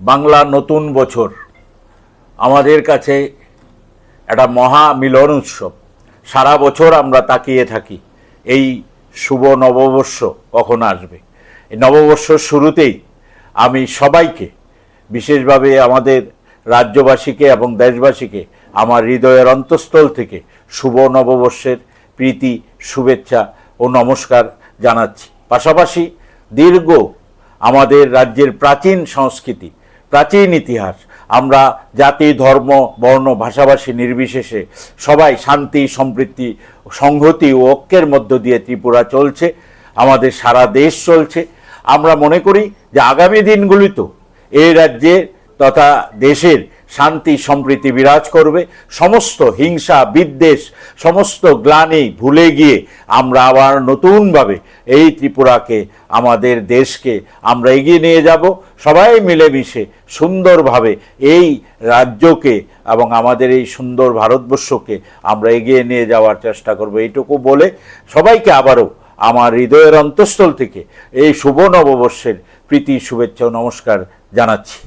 বাংলা নতুন বছর। আমাদের কাছে একটা মহা মিলন উৎসব। সারা বছর আমরা তাকিয়ে থাকি, এই শুভ নববর্ষ কখন আসবে? এই নববর্ষর শুরুতেই আমি সবাইকে, বিশেষভাবে আমাদের রাজ্যবাসীকে এবং দেশবাসীকে, আমার হৃদয়ের অন্তঃস্থল থেকে শুভ নববর্ষের প্রীতি, শুভেচ্ছা ও নমস্কার জানাচ্ছি। পাশাপাশি দীর্ঘ আমাদের রাজ্যের প্রাচীন সংস্কৃতি প্রাচীন ইতিহাস। আমরা জাতি, ধর্ম, বর্ণ, ভাষাভাষী নির্বিশেষে সবাই শান্তি, সম্প্রীতি, সংহতি ও ঐক্যের মধ্য দিয়ে ত্রিপুরা চলছে। আমাদের সারা দেশ চলছে। আমরা মনে করি যে আগামী দিনগুলিতেও এই রাজ্যে তথা দেশের শান্তি, সম্প্রীতি বিরাজ করবে। সমস্ত হিংসা, বিদ্বেষ, সমস্ত গ্লানি ভুলে গিয়ে আমরা আবার নতুনভাবে এই ত্রিপুরাকে, আমাদের দেশকে আমরা এগিয়ে নিয়ে যাব। সবাই মিলেমিশে সুন্দরভাবে এই রাজ্যকে এবং আমাদের এই সুন্দর ভারতবর্ষকে আমরা এগিয়ে নিয়ে যাওয়ার চেষ্টা করব। এইটুকু বলে সবাইকে আবারও আমার হৃদয়ের অন্তঃস্থল থেকে এই শুভ নববর্ষের প্রীতি, শুভেচ্ছা নমস্কার জানাচ্ছি।